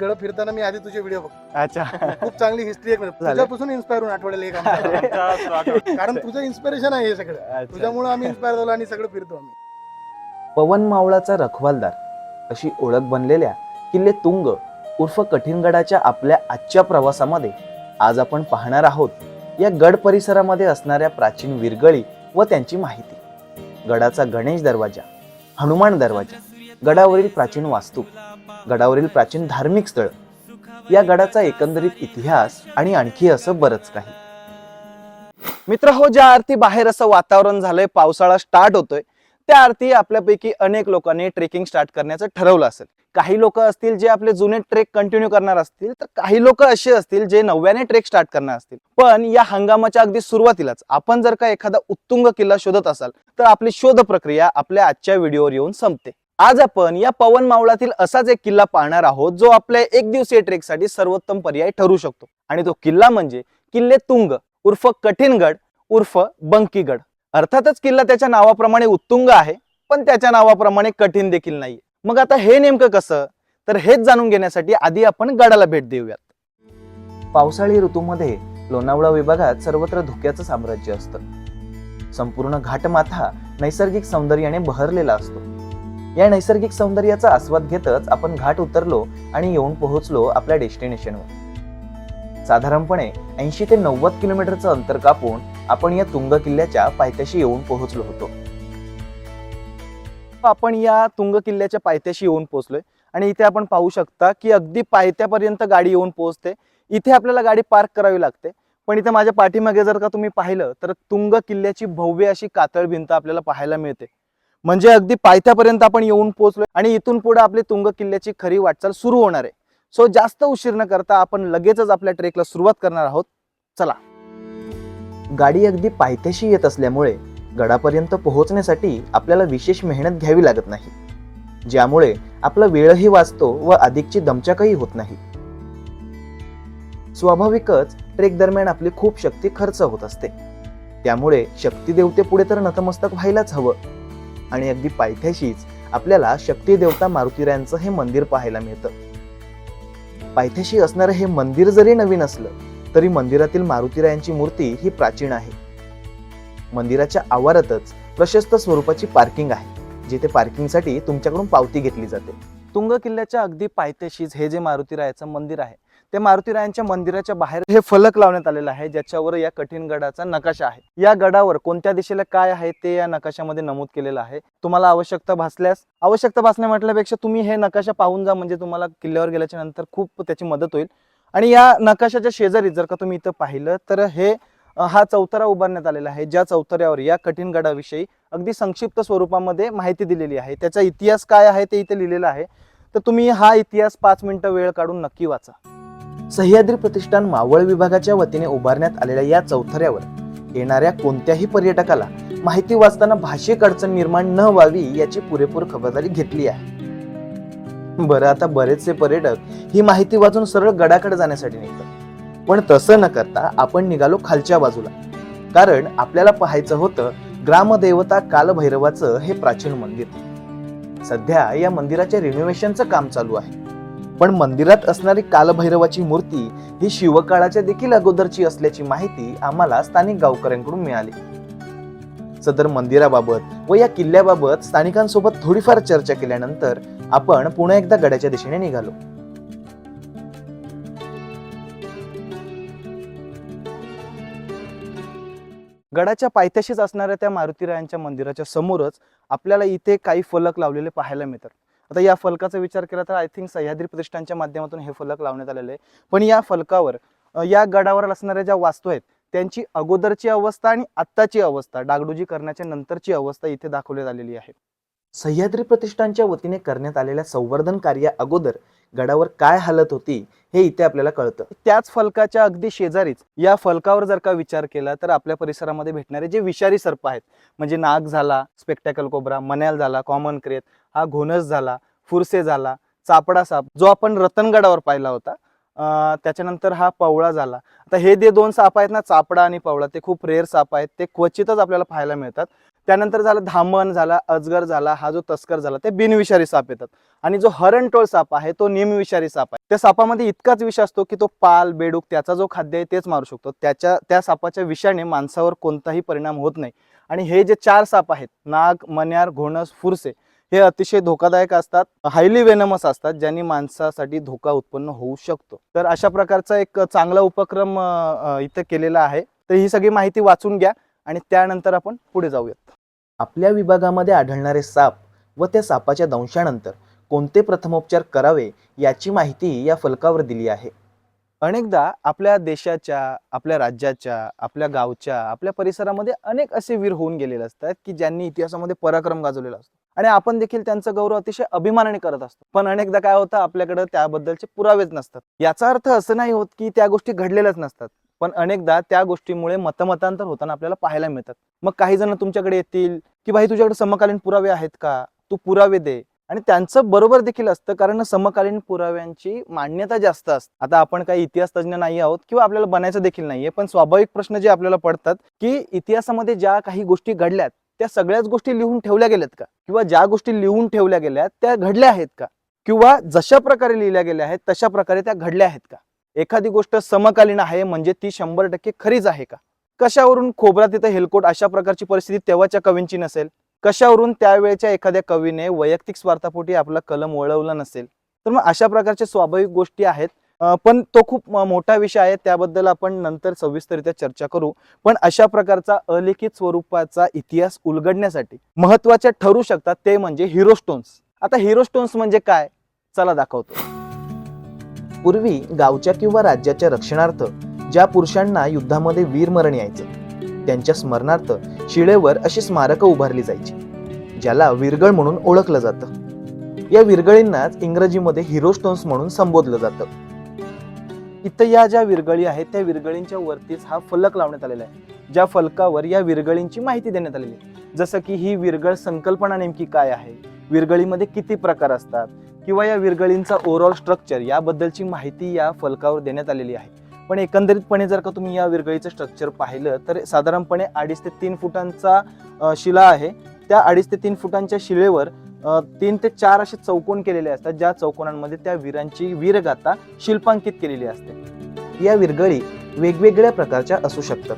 गड फिरताना मी आधी तुझे व्हिडिओ बघतो. अच्छा. खूप चांगली हिस्ट्री आहे तुझ्यापासून इन्स्पायर होऊन आठवलेलं एक आमचं. कारण तुझं इन्स्पिरेशन आहे हे सगळं. अच्छा. तुझ्यामुळे आम्ही इन्स्पायर झालो आणि सगळं फिरतो आम्ही. पवन मावळाचा रखवालदार अशी ओळख बनलेल्या किल्ले तुंग उर्फ कठीणगडाच्या आपल्या आजच्या प्रवासामध्ये आज आपण पाहणार आहोत या गड परिसरामध्ये असणाऱ्या प्राचीन विरगळी व त्यांची माहिती. गडाचा गणेश दरवाजा हनुमान दरवाजा गडावरील प्राचीन वास्तू गडावरील प्राचीन धार्मिक स्थळ. या गडाचा एकंदरीत इतिहास आणि आणखी असं बरंच काही. मित्र हो ज्या अर्थी बाहेर असं वातावरण झालंय पावसाळा स्टार्ट होतोय त्या अर्थी आपल्यापैकी अनेक लोकांनी ट्रेकिंग स्टार्ट करण्याचं ठरवलं असेल. काही लोक असतील जे आपले जुने ट्रेक कंटिन्यू करणार असतील तर काही लोक असे असतील जे नव्याने ट्रेक स्टार्ट करणार असतील. पण या हंगामाच्या अगदी सुरुवातीलाच आपण जर का एखादा उत्तुंग किल्ला शोधत असाल तर आपली शोध प्रक्रिया आपल्या आजच्या व्हिडिओवर येऊन संपते. आज आपण या पवन मावळातील असाच एक किल्ला पाहणार आहोत जो आपल्या एक दिवसीय ट्रेकसाठी सर्वोत्तम पर्याय ठरू शकतो. आणि तो किल्ला म्हणजे किल्ले तुंग उर्फ कठीणगड उर्फ बंकीगड. अर्थातच किल्ला त्याच्या नावाप्रमाणे उत्तुंग आहे पण त्याच्या नावाप्रमाणे कठीण देखील नाही मग आता हे नेमकं कसं? तर हेच जाणून घेण्यासाठी आधी आपण गडाला भेट देऊयात. पावसाळी ऋतूमध्ये लोणावळा विभागात सर्वत्र धुक्याचं साम्राज्य असतं. संपूर्ण घाटमाथा नैसर्गिक सौंदर्याने बहरलेला असतो. या नैसर्गिक सौंदर्याचा आस्वाद घेतच आपण घाट उतरलो आणि येऊन पोहोचलो आपल्या डेस्टिनेशनवर. साधारणपणे ऐंशी ते नव्वद किलोमीटरचं अंतर कापून आपण या तुंग किल्ल्याच्या पायथ्याशी येऊन पोहोचलो होतो. आपण या तुंग किल्ल्याच्या पायथ्याशी येऊन पोहोचलोय आणि इथे आपण पाहू शकता की अगदी पायथ्यापर्यंत गाडी येऊन पोहोचते. इथे आपल्याला गाडी पार्क करावी लागते. पण इथे माझ्या पाठीमागे जर का तुम्ही पाहिलं तर तुंग किल्ल्याची भव्य अशी कातळ भिंत आपल्याला पाहायला मिळते. म्हणजे अगदी पायथ्यापर्यंत आपण येऊन पोहोचलोय आणि इथून पुढे आपली तुंग किल्ल्याची खरी वाटचाल सुरू होणार आहे. सो जास्त उशीर न करता आपण लगेचच आपल्या ट्रेकला सुरुवात करणार आहोत. चला. गाडी अगदी पायथ्याशी येत असल्यामुळे गडापर्यंत पोहोचण्यासाठी आपल्याला विशेष मेहनत घ्यावी लागत नाही. ज्यामुळे आपला वेळही वाचतो व अधिकची दमचाकही होत नाही. स्वाभाविकच ट्रेक दरम्यान आपली खूप शक्ती खर्च होत असते. त्यामुळे शक्ती देवतेपुढे तर नतमस्तक व्हायलाच हवं. आणि अगदी पायथ्याशीच आपल्याला शक्ती देवता मारुतीरायांचं हे मंदिर पाहायला मिळतं. पायथ्याशी असणारं हे मंदिर जरी नवीन असलं तरी मंदिरातील मारुतीरायांची मूर्ती ही प्राचीन आहे. मंदिराच्या आवारातच प्रशस्त स्वरूपाची पार्किंग आहे जिथे पार्किंगसाठी तुमच्याकडून पावती घेतली जाते. तुंग किल्ल्याच्या अगदी पायथ्याशीच हे जे मारुतीरायाचं मंदिर आहे ते मारुतीरायांच्या मंदिराच्या बाहेर हे फलक लावण्यात आलेलं आहे ज्याच्यावर या कठीण गडाचा नकाशा आहे. या गडावर कोणत्या दिशेला काय आहे ते या नकाशामध्ये नमूद केलेलं आहे? तुम्हाला आवश्यकता भासल्यास आवश्यकता भासण्या म्हटल्यापेक्षा तुम्ही हे नकाशा पाहून जा म्हणजे तुम्हाला किल्ल्यावर गेल्याच्यानंतर खूप त्याची मदत होईल. आणि या नकाशाच्या शेजारी जर का तुम्ही इथं पाहिलं तर हे हा चौतारा उभारण्यात आलेला आहे. ज्या चौताऱ्यावर या कठीण गडाविषयी अगदी संक्षिप्त स्वरूपामध्ये माहिती दिलेली आहे. त्याचा इतिहास काय आहे ते इथे लिहिलेलं आहे. तर तुम्ही हा इतिहास पाच मिनिटं वेळ काढून नक्की वाचा. सह्याद्री प्रतिष्ठान मावळ विभागाच्या वतीने उभारण्यात आलेल्या या चौथऱ्यावर येणाऱ्या कोणत्याही पर्यटकाला माहिती वाचताना भाषिक अडचण निर्माण न व्हावी याची पुरेपूर खबरदारी घेतली आहे. बरं आता बरेचसे पर्यटक ही माहिती वाचून सरळ गडाकडे जाण्यासाठी निघतात. पण तसं न करता आपण निघालो खालच्या बाजूला. कारण आपल्याला पाहायचं होतं ग्रामदेवता कालभैरवाचं हे प्राचीन मंदिर. सध्या या मंदिराच्या रिनोव्हेशनचं काम चालू आहे. पण मंदिरात असणारी कालभैरवाची मूर्ती ही शिवकाळाच्या देखील अगोदरची असल्याची माहिती आम्हाला स्थानिक गावकऱ्यांकडून मिळाली. सदर मंदिराबाबत व या किल्ल्याबाबत स्थानिकांसोबत थोडीफार चर्चा केल्यानंतर आपण पुन्हा एकदा गडाच्या दिशेने निघालो. गडाच्या पायथ्याशीच असणाऱ्या त्या मारुतीरायांच्या मंदिराच्या समोरच आपल्याला इथे काही फलक लावलेले पाहायला मिळतात. आता या फलकाचा विचार केला तर आय थिंक सह्याद्री प्रतिष्ठानच्या माध्यमातून हे फलक लावण्यात आलेले आहे पण या फलकावर या गडावर असणाऱ्या ज्या वास्तू आहेत त्यांची अगोदरची अवस्था आणि आत्ताची अवस्था डागडुजी करण्याच्या नंतरची अवस्था इथे दाखवण्यात आलेली आहे. सह्याद्री प्रतिष्ठानच्या वतीने करण्यात आलेल्या संवर्धन कार्या अगोदर गडावर काय हालत होती हे इथे आपल्याला कळतं. त्याच फलकाच्या अगदी शेजारीच या फलकावर जर का विचार केला तर आपल्या परिसरामध्ये भेटणारे जे विषारी सर्प आहेत म्हणजे नाग झाला स्पेक्टॅकल कोबरा मन्याल झाला कॉमन क्रेत हा घोनस झाला फुरसे झाला चापडा साप जो आपण रतनगडावर पाहिला होता त्याच्यानंतर हा पवळा झाला. आता हे जे दोन साप आहेत ना चापडा आणि पवळा ते खूप रेअर साप आहेत ते क्वचितच आपल्याला पाहायला मिळतात. त्यानंतर झालं धामण झाला अजगर झाला हा जो तस्कर झाला ते बिनविषारी साप येतात. आणि जो हरणटोळ साप आहे तो निमविषारी साप आहे. त्या सापामध्ये इतकाच विष असतो की तो पाल बेडूक त्याचा जो खाद्य आहे तेच मारू शकतो. त्याच्या त्या सापाच्या विषाने माणसावर कोणताही परिणाम होत नाही. आणि हे जे चार साप आहेत नाग मन्यार घोणस फुरसे हे अतिशय धोकादायक असतात हायली वेनमस असतात ज्यांनी माणसासाठी धोका उत्पन्न होऊ शकतो. तर अशा प्रकारचा एक चांगला उपक्रम इथं केलेला आहे. तर ही सगळी माहिती वाचून घ्या. आणि त्यानंतर आपण पुढे जाऊयात. आपल्या विभागामध्ये आढळणारे साप व त्या सापाच्या दंशानंतर कोणते प्रथमोपचार करावे याची माहिती या फलकावर दिली आहे. अनेकदा आपल्या देशाच्या आपल्या राज्याच्या आपल्या गावच्या आपल्या परिसरामध्ये अनेक असे वीर होऊन गेलेले असतात की ज्यांनी इतिहासामध्ये पराक्रम गाजवलेला असतो. आणि आपण देखील त्यांचा गौरव अतिशय अभिमानाने करत असतो. पण अनेकदा काय होतं आपल्याकडे त्याबद्दलचे पुरावेच नसतात. याचा अर्थ असं नाही होत की त्या गोष्टी घडलेल्याच नसतात. पण अनेकदा त्या गोष्टीमुळे मतमतांतर होताना आपल्याला पाहायला मिळतात. मग काही जण तुमच्याकडे येतील की भाई तुझ्याकडे समकालीन पुरावे आहेत का? तू पुरावे दे. आणि त्यांचं बरोबर देखील असतं कारण समकालीन पुराव्यांची मान्यता जास्त असते. आता आपण काही इतिहास तज्ज्ञ नाही आहोत किंवा आपल्याला बनायचं देखील नाहीये पण स्वाभाविक प्रश्न जे आपल्याला पडतात की इतिहासामध्ये ज्या काही गोष्टी घडल्यात त्या सगळ्याच गोष्टी लिहून ठेवल्या गेल्यात का? किंवा ज्या गोष्टी लिहून ठेवल्या गेल्यात त्या घडल्या आहेत का? किंवा जशा प्रकारे लिहिल्या गेल्या आहेत तशा प्रकारे त्या घडल्या आहेत का? एखादी गोष्ट समकालीन आहे म्हणजे ती शंभर टक्के खरीच आहे का? कशावरून खोबरा तिथं हेलकोट अशा प्रकारची परिस्थिती तेव्हाच्या कवींची नसेल? कशावरून त्यावेळेच्या एखाद्या कवीने वैयक्तिक स्वार्थापोटी आपला कलम वळवला नसेल? तर मग अशा प्रकारच्या स्वाभाविक गोष्टी आहेत. पण तो खूप मोठा विषय आहे. त्याबद्दल आपण नंतर सविस्तरित्या चर्चा करू. पण अशा प्रकारचा अलिखित स्वरूपाचा इतिहास उलगडण्यासाठी महत्त्वाच्या ठरू शकतात ते म्हणजे हिरो स्टोन्स आता हिरो स्टोन्स म्हणजे काय? चला दाखवतो. पूर्वी गावच्या किंवा राज्याच्या रक्षणार्थ ज्या पुरुषांना युद्धामध्ये वीरमरण यायचं त्यांच्या स्मरणार्थ शिळेवर अशी स्मारकं उभारली जायची ज्याला विरगळ म्हणून ओळखलं जातं. या विरगळींनाच इंग्रजीमध्ये हिरो स्टोन्स म्हणून संबोधलं जातं. इथं या ज्या विरगळी आहेत त्या विरगळींच्या वरतीच हा फलक लावण्यात आलेला आहे ज्या फलकावर या विरगळींची माहिती देण्यात आलेली आहे. जसं की ही विरगळ संकल्पना नेमकी काय आहे? विरगळीमध्ये किती प्रकार असतात? किंवा या विरगळींचा ओव्हरऑल स्ट्रक्चर याबद्दलची माहिती या फलकावर देण्यात आलेली आहे. पण एकंदरीतपणे जर का तुम्ही या विरगळीचं स्ट्रक्चर पाहिलं तर साधारणपणे अडीच ते तीन फुटांचा शिला आहे. त्या अडीच ते तीन फुटांच्या शिलेवर तीन ते चार असे चौकोन केलेले असतात ज्या चौकोनांमध्ये त्या वीरांची वीरगाथा शिल्पांकित केलेली असते. या विरगळी वेगवेगळ्या प्रकारच्या असू शकतात.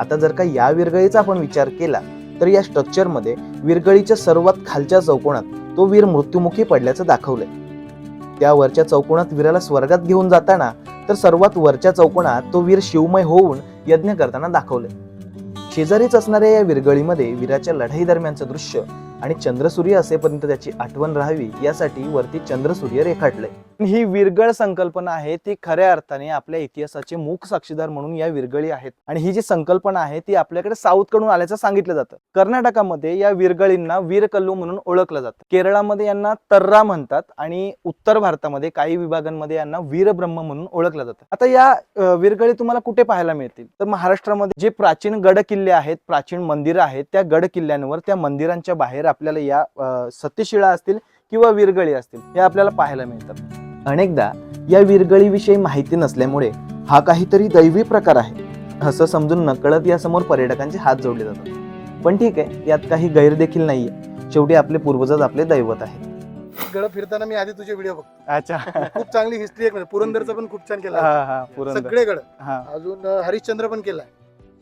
आता जर का या विरगळीचा आपण विचार केला तर या स्ट्रक्चरमध्ये विरगळीच्या सर्वात खालच्या चौकोनात तो वीर मृत्युमुखी पडल्याचं दाखवलंय. त्या वरच्या चौकोनात वीराला स्वर्गात घेऊन जाताना तर सर्वात वरच्या चौकोनात तो वीर शिवमय होऊन यज्ञ करताना दाखवलंय. शेजारीच असणाऱ्या या विरगळीमध्ये वीराच्या लढाई दरम्यानचं दृश्य आणि चंद्रसूर्य असेपर्यंत त्याची आठवण राहावी यासाठी वरती चंद्रसूर्य रेखाटलंय. ही विरगळ संकल्पना आहे ती खऱ्या अर्थाने आपल्या इतिहासाचे मूक साक्षीदार म्हणून या विरगळी आहेत. आणि ही जी संकल्पना आहे ती आपल्याकडे साऊथकडून आल्याचं सांगितलं जातं. कर्नाटकामध्ये या विरगळींना वीरकल्लू म्हणून ओळखलं जातं. केरळामध्ये यांना तर्रा म्हणतात आणि उत्तर भारतामध्ये काही विभागांमध्ये यांना वीरब्रह्म म्हणून ओळखलं जातं. आता या विरगळी तुम्हाला कुठे पाहायला मिळतील? तर महाराष्ट्रामध्ये जे प्राचीन गड किल्ले आहेत प्राचीन मंदिरं आहेत त्या गड किल्ल्यांवर त्या मंदिरांच्या बाहेर आपल्याला या सत्यशिळा असतील किंवा विरगळी असतील हे आपल्याला पाहायला मिळतात. अनेकदा या विरगळीविषयी माहिती नसल्यामुळे हा काहीतरी दैवी प्रकार आहे. असं समजून नकळत यासमोर पर्यटकांचे हात जोडले जातात. पण ठीक आहे यात काही गैर देखील नाहीये. शेवटी आपले पूर्वजच आपले दैवत आहेत. गड फिरताना मी आधी तुझे व्हिडिओ बघतो. अच्छा. खूप चांगली हिस्ट्री आहे. पुरंदरचं पण खूप छान केलं. पुरंदर. सगळे गड अजून हरिश्चंद्र पण केलाय.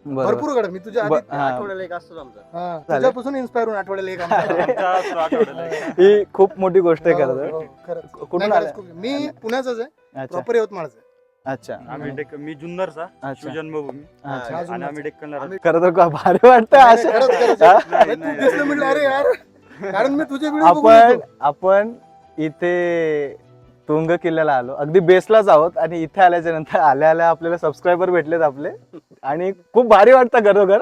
बरोबर भरपूर गड मी तुझ्या ब- हा. आठवड्याला एक असतो आमचा हा. तुझ्यापासून इन्स्पायर होऊन आठवड्याला एक आमचा. आमचा असतो आठवड्याला एक. ही खूप मोठी गोष्ट आहे हो, खरं हो, खरंच. कुठून नाही, आल्या? खरंच खूप- मी पुण्याचाच आहे अच्छा प्रॉपर यवतमाळचा आहे. अच्छा आम्ही डेक्कन मी जुन्नरचा अच्छा शिवजन्मभूमी अच्छा हा, आणि. आम्ही डेक्कनला राहतो. खरं तर का भारी वाटतं नाही, असं खरंच, खरंच. हा? नाही, अरे, तू नाही, दिसलं नाही. म्हटलं अरे यार कारण मी तुझे व्हिडिओ आपण आपण इथे तुंग किल्ल्याला आलो. अगदी बेसलाच आहोत आणि इथे आल्याच्यानंतर आल्या आल्या आपल्याला सबस्क्रायबर भेटलेत आपले. आणि खूप भारी वाटतं खरोखर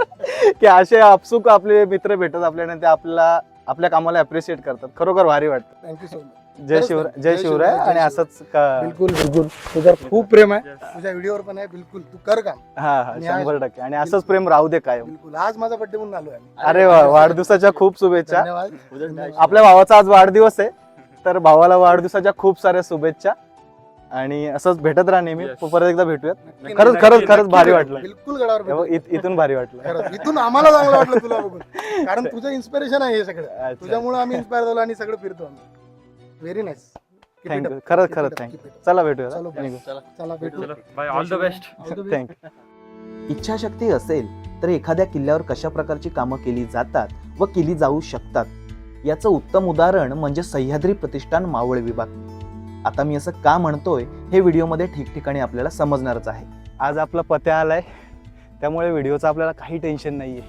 की असे आपसुक आपले मित्र भेटत आपल्याला आणि ते आपल्याला आपल्या कामाला अप्रिशिएट करतात. खरोखर भारी वाटतं. थँक्यू सो मच जय शिवराय. जय शिवराय आणि असंच का- बिलकुल बिलकुल. तुझ्यावर खूप प्रेम आहे. तुझ्या व्हिडिओवर पण आहे बिलकुल. तू कर काम हा हा. आणि आज- शंभर टक्के. आणि असंच प्रेम राहू दे कायम. बिलकुल. आज माझा बर्थडे म्हणून आलोय आम्ही. अरे वा वाढदिवसाच्या खूप शुभेच्छा. धन्यवाद. आपल्या भावाचा आज वाढदिवस आहे. तर भावाला वाढदिवसाच्या खूप साऱ्या शुभेच्छा. आणि असंच भेटत राहा नेहमी. परत एकदा भेटूयात. खरंच खरंच खरंच भारी. वाटलं. बिलकुल गडावर इथून भारी वाटलं. खरंच इथून आम्हाला चांगलं वाटलं तुला बघून. कारण तुझं इन्स्पिरेशन आहे हे सगळं. अच्छा. तुझ्यामुळे आम्ही इन्स्पायर झालो आणि सगळं फिरतो आम्ही. व्हेरी नाईस थँक्यू खरंच खरंच थँक्यू चला भेटूया चलो, निघू. चला भेटू bye all the best thank you इच्छाशक्ती असेल तर एखाद्या किल्ल्यावर कशा प्रकारची कामं केली जातात व केली जाऊ शकतात? याचं उत्तम उदाहरण म्हणजे सह्याद्री प्रतिष्ठान मावळ विभाग. आता मी असं का म्हणतोय हे व्हिडिओमध्ये ठिकठिकाणी आपल्याला समजणारच आहे. आज आपला पत्या आलाय त्यामुळे व्हिडिओचं आपल्याला काही टेन्शन नाहीये.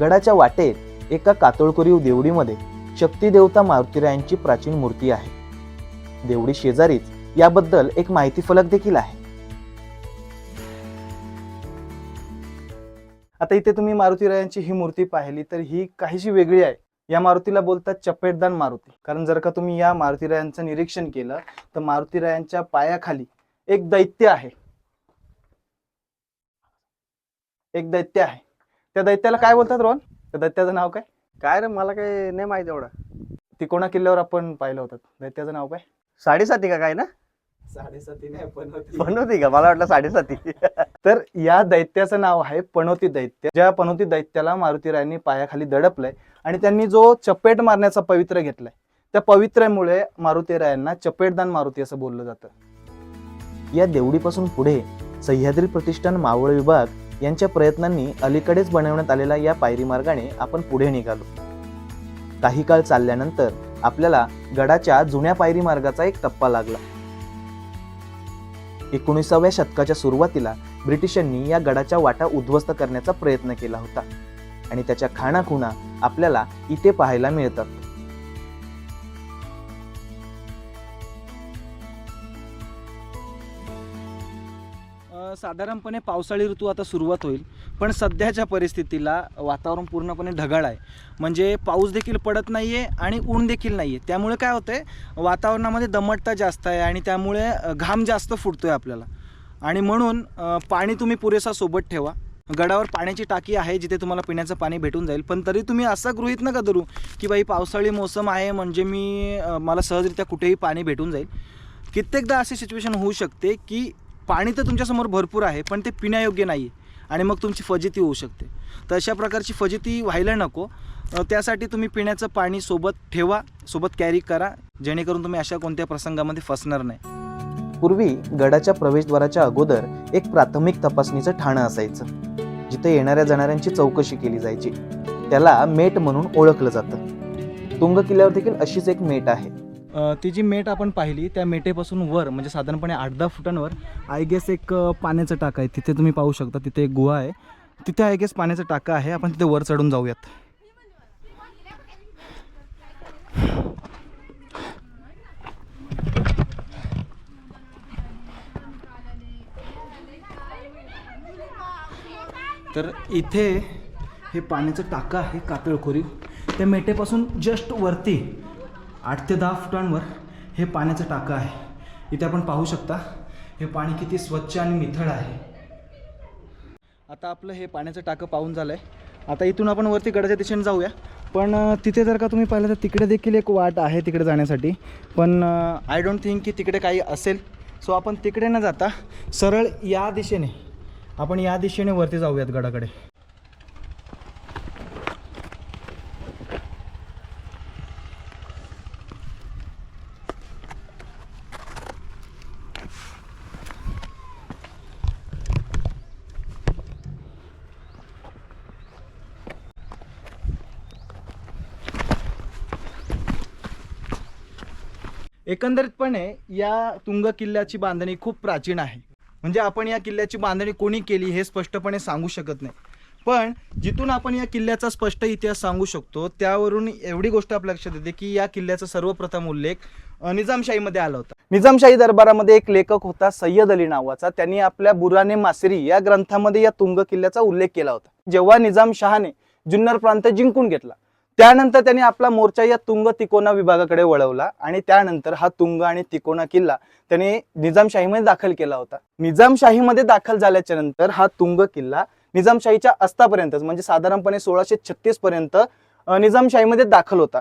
गडाच्या वाटेत एका कातळकोरीव देवडीमध्ये शक्ती देवता मारुतीरायांची प्राचीन मूर्ती आहे. देवडी शेजारीच याबद्दल एक माहिती फलक देखील आहे. आता इथे तुम्ही मारुतीरायांची ही मूर्ती पाहिली तर ही काहीशी वेगळी आहे. या मारुतीला बोलतात चपेटदान मारुती. कारण जर का तुम्ही या मारुतीरायांचं निरीक्षण केलं तर मारुतीरायांच्या पायाखाली एक दैत्य आहे. एक दैत्य आहे. त्या दैत्याला काय बोलतात रोहन? त्या दैत्याचं नाव काय? काय रे मला काही नाही माहिती एवढं. तिकोणा किल्ल्यावर आपण पाहिलं होतं. दैत्याचं नाव काय? साडेसाती का काय ना? साडेसाती नाही का? मला वाटलं साडेसाती. तर या दैत्याचं नाव आहे पनोती दैत्य. ज्या पनोती दैत्याला मारुतीरायांनी पायाखाली दडपलंय आणि त्यांनी जो चपेट मारण्याचा पवित्र घेतलाय त्या पवित्र्यामुळे मारुतीरायांना चपेटदान मारुती असं बोललं जातं. या देवडीपासून पुढे सह्याद्री प्रतिष्ठान मावळ विभाग यांच्या प्रयत्नांनी अलीकडेच बनवण्यात आलेल्या या पायरी मार्गाने आपण पुढे निघालो. काही काळ चालल्यानंतर आपल्याला गडाच्या जुन्या पायरी मार्गाचा एक टप्पा लागला. एकोणीसाव्या शतकाच्या सुरुवातीला ब्रिटिशांनी या गडाच्या वाटा उद्ध्वस्त करण्याचा प्रयत्न केला होता. आणि त्याच्या खाणाखुणा आपल्याला इथे पाहायला मिळतात. साधारणपणे पावसाळी ऋतू आता सुरुवात होईल पण सध्याच्या परिस्थितीला वातावरण पूर्णपणे ढगाळ आहे. म्हणजे पाऊस देखील पडत नाही आहे आणि ऊन देखील नाही आहे त्यामुळे काय होतं आहे वातावरणामध्ये दमटता जास्त आहे आणि त्यामुळे घाम जास्त फुटतो आहे आपल्याला. आणि म्हणून पाणी तुम्ही पुरेसा सोबत ठेवा. गडावर पाण्याची टाकी आहे जिथे तुम्हाला पिण्याचं पाणी भेटून जाईल. पण तरी तुम्ही असं गृहित नका धरू की बाई पावसाळी मोसम आहे म्हणजे मी मला सहजरित्या कुठेही पाणी भेटून जाईल. कित्येकदा अशी सिच्युएशन होऊ शकते की पाणी तर तुमच्यासमोर भरपूर आहे पण ते पिण्यायोग्य नाही आहे आणि मग तुमची फजिती होऊ शकते. तर अशा प्रकारची फजिती व्हायला नको. त्यासाठी तुम्ही पिण्याचं पाणी सोबत ठेवा सोबत कॅरी करा जेणेकरून तुम्ही अशा कोणत्या प्रसंगामध्ये फसणार नाही. पूर्वी गडाच्या प्रवेशद्वाराच्या अगोदर एक प्राथमिक तपासणीचं ठाणं असायचं. जिथे येणाऱ्या जाणाऱ्यांची चौकशी केली जायची. त्याला मेट म्हणून ओळखलं जातं. तुंग किल्ल्यावर देखील अशीच एक मेट आहे. ती जी मेट आपण पाहिली त्या मेटेपासून वर म्हणजे साधारणपणे आठ दहा फुटांवर आय गेस एक पाण्याचं टाका आहे. तिथे तुम्ही पाहू शकता तिथे एक गुहा आहे. तिथे आय गेस पाण्याचं टाका आहे. आपण तिथे वर चढून जाऊयात. तर इथे हे पाण्याचं टाकं आहे कातळखोरी. त्या मेटेपासून जस्ट वरती आठ ते दहा फुटांवर हे पाण्याचं टाकं आहे. इथे आपण पाहू शकता हे पाणी किती स्वच्छ आणि मिथळ आहे. आता आपलं हे पाण्याचं टाकं पाहून झालं आहे आता इथून आपण वरती गडाच्या दिशेने जाऊया. पण तिथे जर का तुम्ही पाहिलं तर तिकडे देखील एक वाट आहे तिकडे जाण्यासाठी. पण आय डोंट थिंक की तिकडे काही असेल. सो आपण तिकडे न जाता सरळ या दिशेने आपण या दिशेने वरती जाऊयात गडाकडे. एकंदरीतपणे या तुंग किल्ल्याची बांधणी खूप प्राचीन आहे. म्हणजे आपण या किल्ल्याची बांधणी कोणी केली हे स्पष्टपणे सांगू शकत नाही. पण जिथून आपण या किल्ल्याचा स्पष्ट इतिहास सांगू शकतो त्यावरून एवढी गोष्ट आपल्या लक्षात येते की या किल्ल्याचा सर्वप्रथम उल्लेख निजामशाहीमध्ये आला होता. निजामशाही दरबारामध्ये एक लेखक होता सय्यद अली नावाचा. त्यांनी आपल्या बुराने मासरी या ग्रंथामध्ये या तुंग किल्ल्याचा उल्लेख केला होता. जेव्हा निजामशहाने जुन्नर प्रांत जिंकून घेतला त्यानंतर त्यांनी आपला मोर्चा या तुंग तिकोना विभागाकडे वळवला आणि त्यानंतर हा तुंग आणि तिकोना किल्ला त्याने निजामशाहीमध्ये दाखल केला होता. निजामशाहीमध्ये दाखल झाल्याच्यानंतर हा तुंग किल्ला निजामशाहीच्या अस्तापर्यंत म्हणजे साधारणपणे सोळाशे छत्तीस पर्यंत निजामशाहीमध्ये दाखल होता.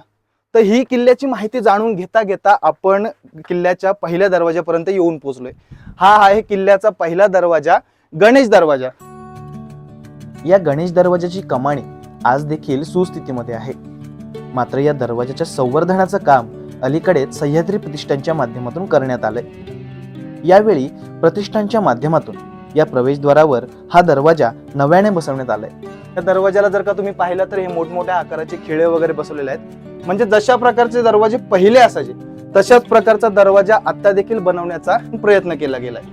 तर ही किल्ल्याची माहिती जाणून घेता घेता आपण किल्ल्याच्या पहिल्या दरवाजापर्यंत येऊन पोहोचलोय. हा आहे किल्ल्याचा पहिला दरवाजा गणेश दरवाजा. या गणेश दरवाजाची कमाणी आज देखील सुस्थितीमध्ये आहे. मात्र या दरवाजाच्या संवर्धनाचं काम अलीकडेच सह्याद्री प्रतिष्ठानच्या माध्यमातून करण्यात आलंय. यावेळी प्रतिष्ठानच्या माध्यमातून या प्रवेशद्वारावर हा दरवाजा नव्याने बसवण्यात आलाय. या दरवाजाला जर का तुम्ही पाहिलं तर हे मोठमोठ्या आकाराचे खिळे वगैरे बसवलेले आहेत. म्हणजे जशा प्रकारचे दरवाजे पहिले असायचे तशाच प्रकारचा दरवाजा आता देखील बनवण्याचा प्रयत्न केला गेलाय.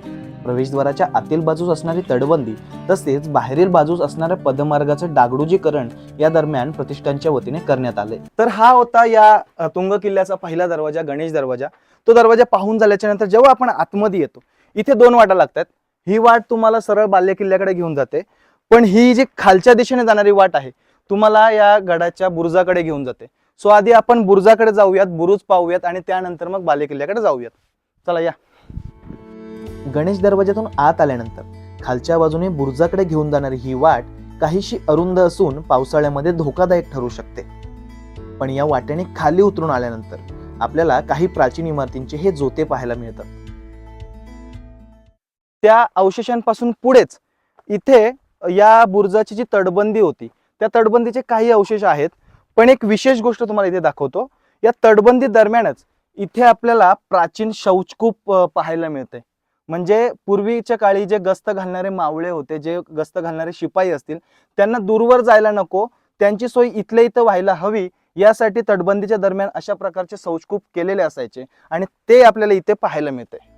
प्रवेशद्वाराच्या आतील बाजूस असणारी तडबंदी तसेच बाहेरील बाजूस असणाऱ्या पदमार्गाचं डागडुजीकरण या दरम्यान प्रतिष्ठानच्या वतीने करण्यात आले. तर हा होता या तुंग किल्ल्याचा पहिला दरवाजा गणेश दरवाजा. तो दरवाजा पाहून झाल्याच्यानंतर जेव्हा आपण आतमध्ये येतो इथे दोन वाटा लागतात. ही वाट तुम्हाला सरळ बाल्य किल्ल्याकडे घेऊन जाते. पण ही जी खालच्या दिशेने जाणारी वाट आहे तुम्हाला या गडाच्या बुरुजाकडे घेऊन जाते. सो आधी आपण बुरुजाकडे जाऊयात बुरुज पाहूयात आणि त्यानंतर मग बाल्यकिल्ल्याकडे जाऊयात. चला या. गणेश दरवाजातून आत आल्यानंतर खालच्या बाजूने बुरजाकडे घेऊन जाणारी ही वाट काहीशी अरुंद असून पावसाळ्यामध्ये धोकादायक ठरू शकते. पण या वाटेने खाली उतरून आल्यानंतर आपल्याला काही प्राचीन इमारतींचे हे जोते पाहायला मिळतात. त्या अवशेषांपासून पुढेच इथे या बुरुजाची जी तटबंदी होती त्या तटबंदीचे काही अवशेष आहेत. पण एक विशेष गोष्ट तुम्हाला इथे दाखवतो. या तटबंदी दरम्यानच इथे आपल्याला प्राचीन शौचकूप पाहायला मिळते. म्हणजे पूर्वीच्या काळी जे गस्त घालणारे मावळे होते जे गस्त घालणारे शिपाई असतील त्यांना दूरवर जायला नको त्यांची सोय इथल्या इथं व्हायला हवी यासाठी तटबंदीच्या दरम्यान अशा प्रकारचे संस्कूप केलेले असायचे आणि ते आपल्याला इथे पाहायला मिळते.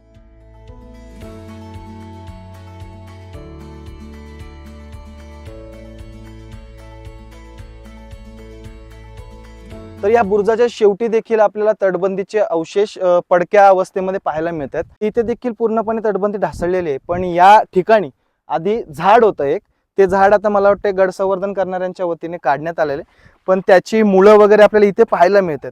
तर या बुरुजाच्या शेवटी देखील आपल्याला तटबंदीचे अवशेष पडक्या अवस्थेमध्ये पाहायला मिळतात. इथे देखील पूर्णपणे तटबंदी ढासळलेली आहे. पण या ठिकाणी आधी झाड होतं एक. ते झाड आता मला वाटतं गडसंवर्धन करणाऱ्यांच्या वतीने काढण्यात आलेले पण त्याची मुळं वगैरे आपल्याला इथे पाहायला मिळतात.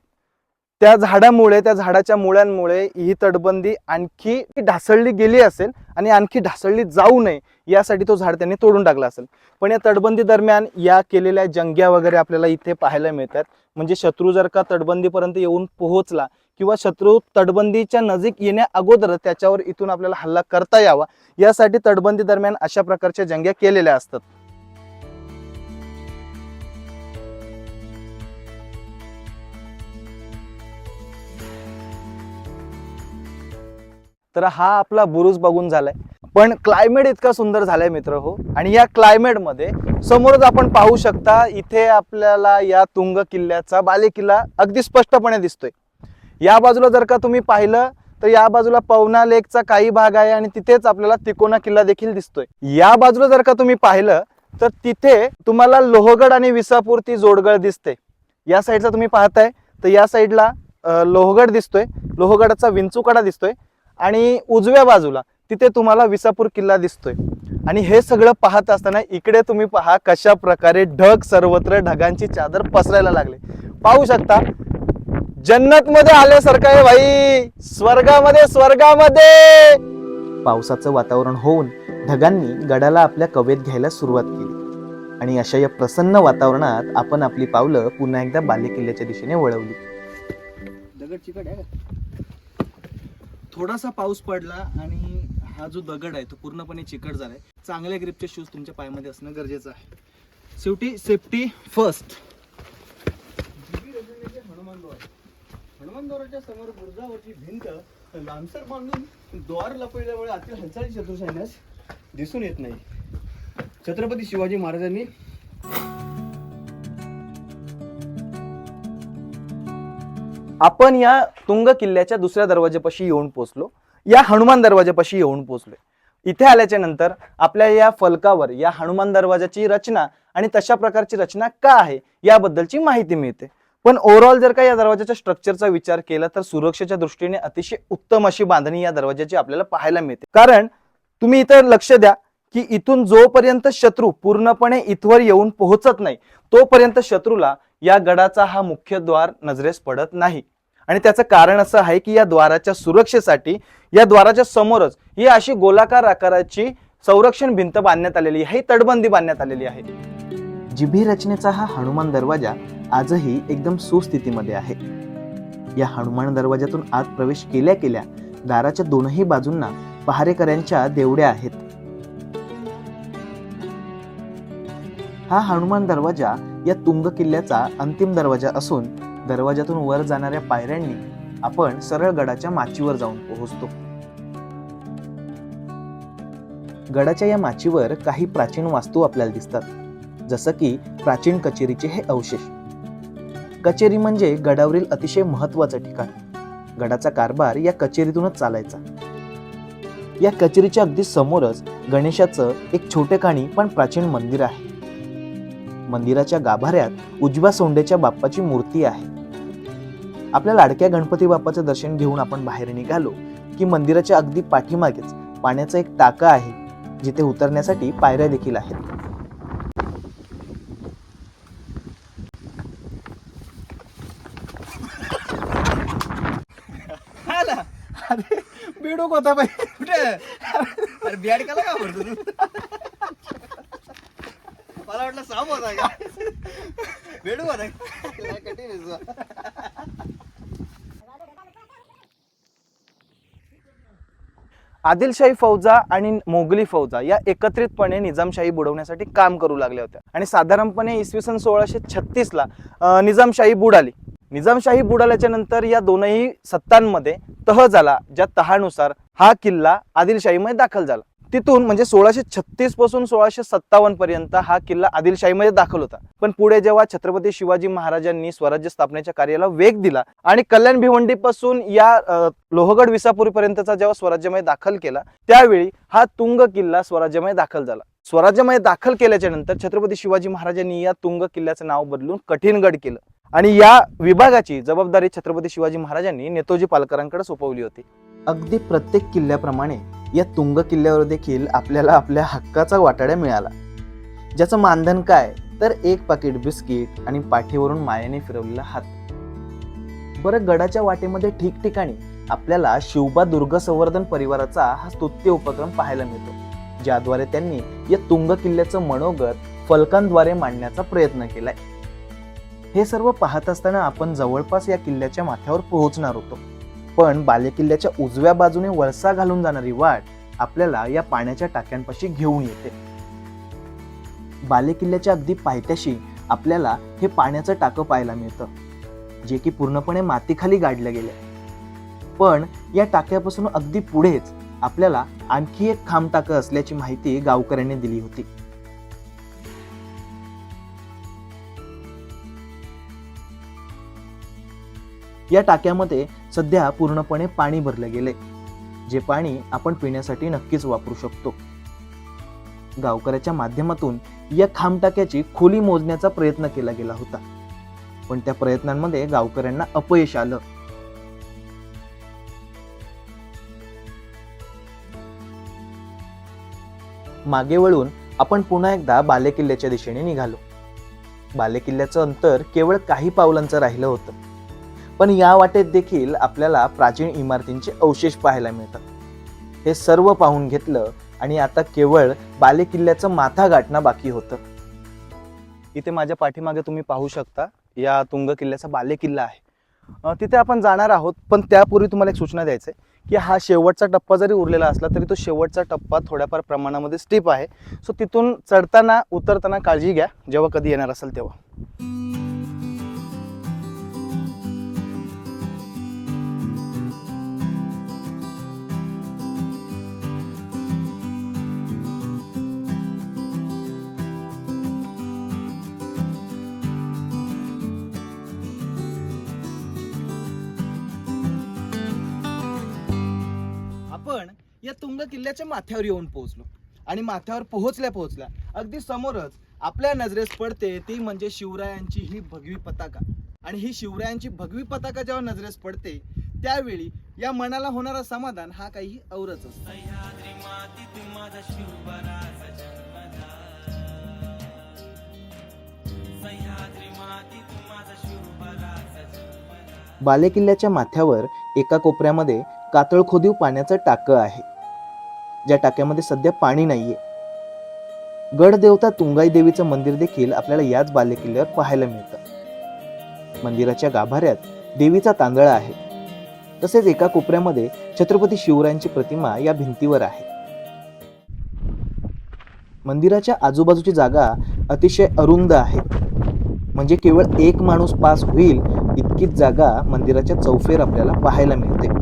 त्या झाडामुळे त्या झाडाच्या मुळ्यांमुळे ही तटबंदी आणखी ढासळली गेली असेल आणि आणखी ढासळली जाऊ नये यासाठी तो झाड त्यांनी तोडून टाकला असेल. पण या तटबंदी दरम्यान या केलेल्या जंग्या वगैरे आपल्याला इथे पाहायला मिळतात. म्हणजे शत्रू जर का तटबंदीपर्यंत येऊन पोहोचला किंवा शत्रू तटबंदीच्या नजीक येण्या अगोदर त्याच्यावर इथून आपल्याला हल्ला करता यावा यासाठी तटबंदी दरम्यान अशा प्रकारच्या जंग्या केलेल्या असतात. तर हा आपला बुरुज बघून झालाय. पण क्लायमेट इतका सुंदर झालाय मित्र हो. आणि या क्लायमेटमध्ये समोरच आपण पाहू शकता इथे आपल्याला या तुंग किल्ल्याचा बाले किल्ला अगदी स्पष्टपणे दिसतोय. या बाजूला जर का तुम्ही पाहिलं तर या बाजूला पवना लेकचा काही भाग आहे आणि तिथेच आपल्याला तिकोना किल्ला देखील दिसतोय. या बाजूला जर का तुम्ही पाहिलं तर तिथे तुम्हाला लोहगड आणि विसापूर ती जोडगड दिसते. या साईडचा तुम्ही पाहताय तर या साईडला लोहगड दिसतोय. लोहगडाचा विंचूकडा दिसतोय. आणि उजव्या बाजूला तिथे तुम्हाला विसापूर किल्ला दिसतोय. आणि हे सगळं पाहत असताना इकडे तुम्ही पहा कशा प्रकारे ढग सर्वत्र ढगांची चादर पसरायला लागले. पाहू शकता जन्नत मध्ये आल्यासारखं आहे भाई. स्वर्गामध्ये स्वर्गामध्ये. पावसाचं वातावरण होऊन ढगांनी गडाला आपल्या कवेत घ्यायला सुरुवात केली. आणि अशा या प्रसन्न वातावरणात आपण आपली पावलं पुन्हा एकदा बालेकिल्ल्याच्या दिशेने वळवली. दगड चिकट आहे थोडासा पाऊस पडला आणि हा जो दगड आहे तो पूर्णपणे चिकट झाला आहे. चांगल्या ग्रिपचे शूज तुमच्या पायामध्ये असणं गरजेचं आहे. शेवटी सेफ्टी फर्स्ट हनुमान द्वाराच्या समोर बुर्जावरची भिंत लांबसर बांधून द्वार लपवल्यामुळे आतील हालचाली शत्रुसैन्यास दिसून येत नाही. छत्रपती शिवाजी महाराजांनी आपण या तुंग किल्ल्याच्या दुसऱ्या दरवाजापाशी येऊन पोचलो. या हनुमान दरवाजापाशी येऊन पोहोचलोय. इथे आल्याच्यानंतर आपल्या या फलकावर या हनुमान दरवाजाची रचना आणि तशा प्रकारची रचना का आहे याबद्दलची माहिती मिळते. पण ओव्हरऑल जर का या दरवाजाच्या स्ट्रक्चरचा विचार केला तर सुरक्षेच्या दृष्टीने अतिशय उत्तम अशी बांधणी या दरवाजाची आपल्याला पाहायला मिळते. कारण तुम्ही इथं लक्ष द्या की इथून जोपर्यंत शत्रू पूर्णपणे इथवर येऊन पोहोचत नाही तोपर्यंत शत्रूला या गडाचा हा मुख्य द्वार नजरेस पडत नाही. आणि त्याचं कारण असं आहे की या द्वाराच्या सुरक्षेसाठी या द्वाराच्या समोरच ही अशी गोलाकार आकाराची संरक्षण भिंत बांधण्यात आलेली आहे ही तटबंदी बांधण्यात आलेली आहे. जिभी रचनेचा हा हनुमान दरवाजा आजही एकदम सुस्थितीमध्ये आहे. या हनुमान दरवाजातून आत प्रवेश केल्या केल्या दाराच्या दोनही बाजूंना पहारेकऱ्यांच्या देवड्या आहेत. हा हनुमान दरवाजा या तुंग किल्ल्याचा अंतिम दरवाजा असून दरवाजातून वर जाणाऱ्या पायऱ्यांनी आपण सरळ गडाच्या माचीवर जाऊन पोहोचतो. गडाच्या या माचीवर काही प्राचीन वास्तू आपल्याला दिसतात. जसं की प्राचीन कचेरीचे हे अवशेष. कचेरी म्हणजे गडावरील अतिशय महत्वाचं ठिकाण. गडाचा कारभार या कचेरीतूनच चालायचा. या कचेरीच्या अगदी समोरच गणेशाचं एक छोटे काणी पण प्राचीन मंदिर आहे. मंदिराच्या गाभाऱ्यात उजव्या सोंडेच्या बाप्पाची मूर्ती आहे. आपल्या लाडक्या गणपती बाप्पाचं दर्शन घेऊन आपण बाहेर निघालो की मंदिराच्या अगदी पाठीमागेच पाण्याचा एक टाका आहे जिथे उतरण्यासाठी पायऱ्या देखील आहेत. बेडूक होता बाई. कुठे? मला वाटलं साप होता का बेडूक होता आदिलशाही फौजा आणि मोगली फौजा या एकत्रितपणे निजामशाही बुडवण्यासाठी काम करू लागल्या होत्या. आणि साधारणपणे इसवी सन सोळाशे छत्तीसला निजामशाही बुडाली निजामशाही बुडाल्याच्या नंतर या दोनही सत्तांमध्ये तह झाला ज्या तहानुसार हा किल्ला आदिलशाहीमध्ये दाखल झाला. तिथून म्हणजे सोळाशे छत्तीसपासून सोळाशे सत्तावन्न पर्यंत हा किल्ला आदिलशाहीमध्ये दाखल होता. पण पुढे जेव्हा छत्रपती शिवाजी महाराजांनी स्वराज्य स्थापनेच्या कार्याला वेग दिला आणि कल्याण भिवंडी पासून या लोहगड विसापुरी पर्यंतचा जेव्हा स्वराज्यमय दाखल केला त्यावेळी हा तुंग किल्ला स्वराज्यमय दाखल झाला. स्वराज्यमय दाखल केल्याच्यानंतर छत्रपती शिवाजी महाराजांनी या तुंग किल्ल्याचं नाव बदलून कठीणगड केलं आणि या विभागाची जबाबदारी छत्रपती शिवाजी महाराजांनी नेतोजी पालकरांकडे सोपवली होती. अगदी प्रत्येक किल्ल्याप्रमाणे या तुंग किल्ल्यावर देखील आपल्याला आपल्या हक्काचा वाटाड्या मिळाला. ज्याचं मानधन काय? तर एक पाकिट बिस्किट आणि पाठीवरून मायाने फिरवलेला हात. बरं गडाच्या वाटेमध्ये ठिकठिकाणी आपल्याला शिवबा दुर्ग संवर्धन परिवाराचा हा स्तुत्य उपक्रम पाहायला मिळतो ज्याद्वारे त्यांनी या तुंग किल्ल्याचं मनोगत फलकांद्वारे मांडण्याचा प्रयत्न केलाय. हे सर्व पाहत असताना आपण जवळपास या किल्ल्याच्या माथ्यावर पोहोचणार होतो. पण बालेकिल्ल्याच्या उजव्या बाजूने वळसा घालून जाणारी वाट आपल्याला या पाण्याच्या टाक्यांपाशी घेऊन येते. बालेकिल्ल्याच्या अगदी पायथ्याशी आपल्याला हे पाण्याचं टाकं पाहायला मिळतं जे की पूर्णपणे मातीखाली गाडलं गेलं पण या टाक्यापासून अगदी पुढेच आपल्याला आणखी एक खांब टाकं असल्याची माहिती गावकऱ्यांनी दिली होती. या टाक्यामध्ये सध्या पूर्णपणे पाणी भरले गेले. जे पाणी आपण पिण्यासाठी नक्कीच वापरू शकतो. गावकऱ्याच्या माध्यमातून या खामटाक्याची खोली मोजण्याचा प्रयत्न केला गेला होता. पण त्या प्रयत्नांमध्ये गावकऱ्यांना अपयश आलं. मागे वळून आपण पुन्हा एकदा बालेकिल्ल्याच्या दिशेने निघालो. बालेकिल्ल्याचं अंतर केवळ काही पावलांचं राहिलं होतं. पण या वाटेत देखील आपल्याला प्राचीन इमारतींचे अवशेष पाहायला मिळतात. हे सर्व पाहून घेतलं आणि आता केवळ बालेकिल्ल्याचं माथा गाठणं बाकी होतं. इथे माझ्या पाठीमागे तुम्ही पाहू शकता या तुंग किल्ल्याचा बाले किल्ला आहे तिथे आपण जाणार आहोत पण त्यापूर्वी तुम्हाला एक सूचना द्यायचं आहे की हा शेवटचा टप्पा जरी उरलेला असला तरी तो शेवटचा टप्पा थोड्याफार प्रमाणामध्ये स्टीप आहे. सो तिथून चढताना उतरताना काळजी घ्या जेव्हा कधी येणार असेल तेव्हा. या तुंग किल्ल्याच्या माथ्यावर येऊन पोहोचलो. आणि माथ्यावर पोहोचल्या पोहोचल्या अगदी समोरच आपल्या नजरेस पडते ती म्हणजे शिवरायांची ही भगवी पताका. आणि ही शिवरायांची भगवी पताका जेव्हा नजरेस पडते त्यावेळी या मनाला होणारा समाधान हा काही औरच असतो. बालेकिल्ल्याच्या माथ्यावर एका कोपऱ्यामध्ये कातळ खोदीव पाण्याचं टाकं आहे. ज्या टाक्यामध्ये सध्या पाणी नाहीये. गड देवता तुंगाई देवीचं मंदिर देखील आपल्याला याच बालेकिल्ल्यावर पाहायला मिळतं. मंदिराच्या गाभाऱ्यात देवीचा तांदळा आहे. तसेच एका कोपऱ्यामध्ये छत्रपती शिवरायांची प्रतिमा या भिंतीवर आहे. मंदिराच्या आजूबाजूची जागा अतिशय अरुंद आहे. म्हणजे केवळ एक माणूस पास होईल इतकीच जागा मंदिराच्या चौफेर आपल्याला पाहायला मिळते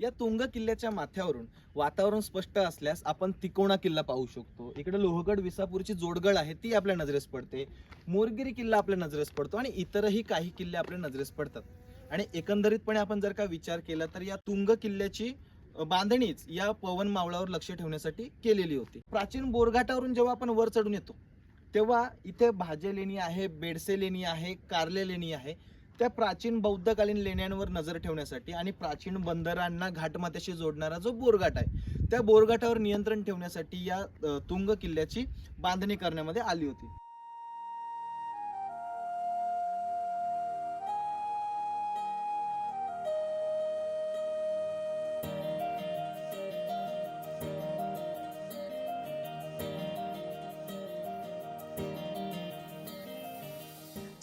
या तुंग किल्ल्याच्या माथ्यावरून वातावरण स्पष्ट असल्यास आपण तिकोणा किल्ला पाहू शकतो. इकडे लोहगड विसापूरची जोडगड आहे ती आपल्या नजरेस पडते. मोरगिरी किल्ला आपल्या नजरेस पडतो आणि इतरही काही किल्ले आपल्या नजरेस पडतात. आणि एकंदरीतपणे आपण जर का विचार केला तर या तुंग किल्ल्याची बांधणीच या पवन मावळावर लक्ष ठेवण्यासाठी केलेली होती. प्राचीन बोरघाटावरून जेव्हा आपण वर चढून येतो तेव्हा इथे भाजे लेणी आहे बेडसे लेणी आहे कारले लेणी आहे. त्या प्राचीन बौद्धकालीन लेण्यांवर नजर ठेवण्यासाठी आणि प्राचीन बंदरांना घाटमात्याशी जोडणारा जो बोरघाट आहे त्या बोरघाटावर नियंत्रण ठेवण्यासाठी या तुंग किल्ल्याची बांधणी करण्यामध्ये आली होती.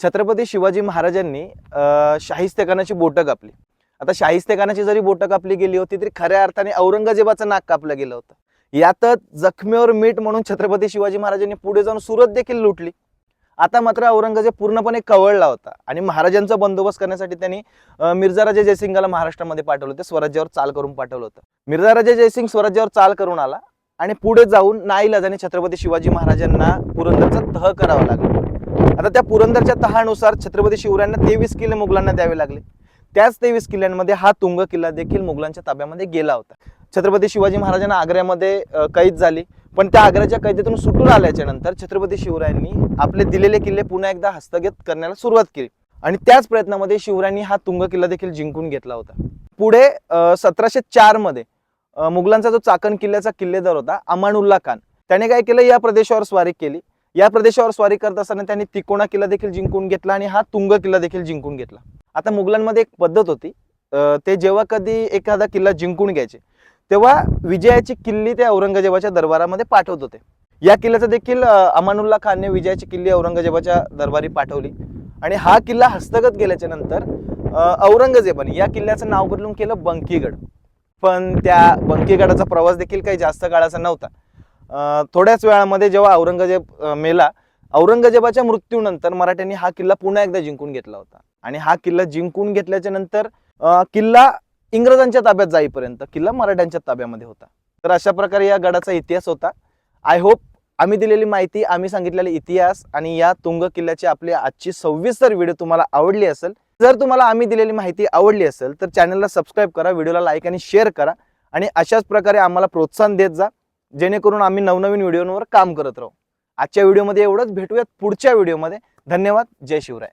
छत्रपती शिवाजी महाराजांनी शाहिस्तेखानाची बोटं कापली. आता शाहिस्तेखानाची जरी बोटं कापली गेली होती तरी खऱ्या अर्थाने औरंगजेबाचं नाक कापलं गेलं होतं. यातच जखमेवर मीठ म्हणून छत्रपती शिवाजी महाराजांनी पुढे जाऊन सुरत देखील लुटली. आता मात्र औरंगजेब पूर्णपणे कवळला होता आणि महाराजांचा बंदोबस्त करण्यासाठी त्यांनी अ, मिर्झा महाराष्ट्रामध्ये पाठवलं होतं स्वराज्यावर चाल करून पाठवलं होतं. मिर्झाराजा जयसिंग स्वराज्यावर चाल करून आला आणि पुढे जाऊन नाईलाजाने छत्रपती शिवाजी महाराजांना पुरंदरचा तह करावा लागला. आता त्या पुरंदरच्या तहानुसार छत्रपती शिवरायांना तेवीस किल्ले मुघलांना द्यावे लागले. त्याच तेवीस किल्ल्यांमध्ये हा तुंग किल्ला देखील मुघलांच्या ताब्यामध्ये गेला होता. छत्रपती शिवाजी महाराजांना आग्र्यामध्ये कैद झाली. पण त्या आग्र्याच्या कैदेतून सुटून आल्याच्यानंतर छत्रपती शिवरायांनी आपले दिलेले किल्ले पुन्हा एकदा हस्तगत करण्याला सुरुवात केली. आणि त्याच प्रयत्नामध्ये शिवरायांनी हा तुंग किल्ला देखील जिंकून घेतला होता. पुढे सतराशे चारमध्ये मुघलांचा जो चाकण किल्ल्याचा किल्लेदार होता अमानुल्ला खान त्याने काय केलं? या प्रदेशावर स्वारी केली. या प्रदेशावर स्वारी करत असताना त्यांनी तिकोणा किल्ला देखील जिंकून घेतला आणि हा तुंग किल्ला देखील जिंकून घेतला. आता मुघलांमध्ये एक पद्धत होती ते जेव्हा कधी एखादा किल्ला जिंकून घ्यायचे तेव्हा विजयाची किल्ली ते औरंगजेबाच्या दरबारामध्ये पाठवत होते. या किल्ल्याचा देखील अमानुल्ला खानने विजयाची किल्ली औरंगजेबाच्या दरबारी पाठवली. आणि हा किल्ला हस्तगत गेल्याच्यानंतर औरंगजेबाने या किल्ल्याचं नाव बदलून केलं बंकीगड. पण त्या बंकीगडाचा प्रवास देखील काही जास्त काळाचा नव्हता. थोड्याच वेळामध्ये जेव्हा औरंगजेब मेला औरंगजेबाच्या मृत्यूनंतर मराठ्यांनी हा किल्ला पुन्हा एकदा जिंकून घेतला होता. आणि हा किल्ला जिंकून घेतल्याच्या नंतर किल्ला इंग्रजांच्या ताब्यात जाईपर्यंत किल्ला मराठ्यांच्या ताब्यामध्ये होता. तर अशा प्रकारे या गडाचा इतिहास होता. आय होप आम्ही दिलेली माहिती आम्ही सांगितलेला इतिहास आणि या तुंग किल्ल्याची आपली आजची सव्वीसर व्हिडिओ तुम्हाला आवडली असेल जर तुम्हाला आम्ही दिलेली माहिती आवडली असेल तर चॅनलला सबस्क्राईब करा व्हिडिओला लाईक आणि शेअर करा आणि अशाच प्रकारे आम्हाला प्रोत्साहन देत जा. जेणेकरून आम्ही नवनवीन व्हिडिओंवर काम करत राहू. आजच्या व्हिडिओमध्ये एवढंच. भेटूयात पुढच्या व्हिडिओमध्ये. धन्यवाद. जय शिवराय.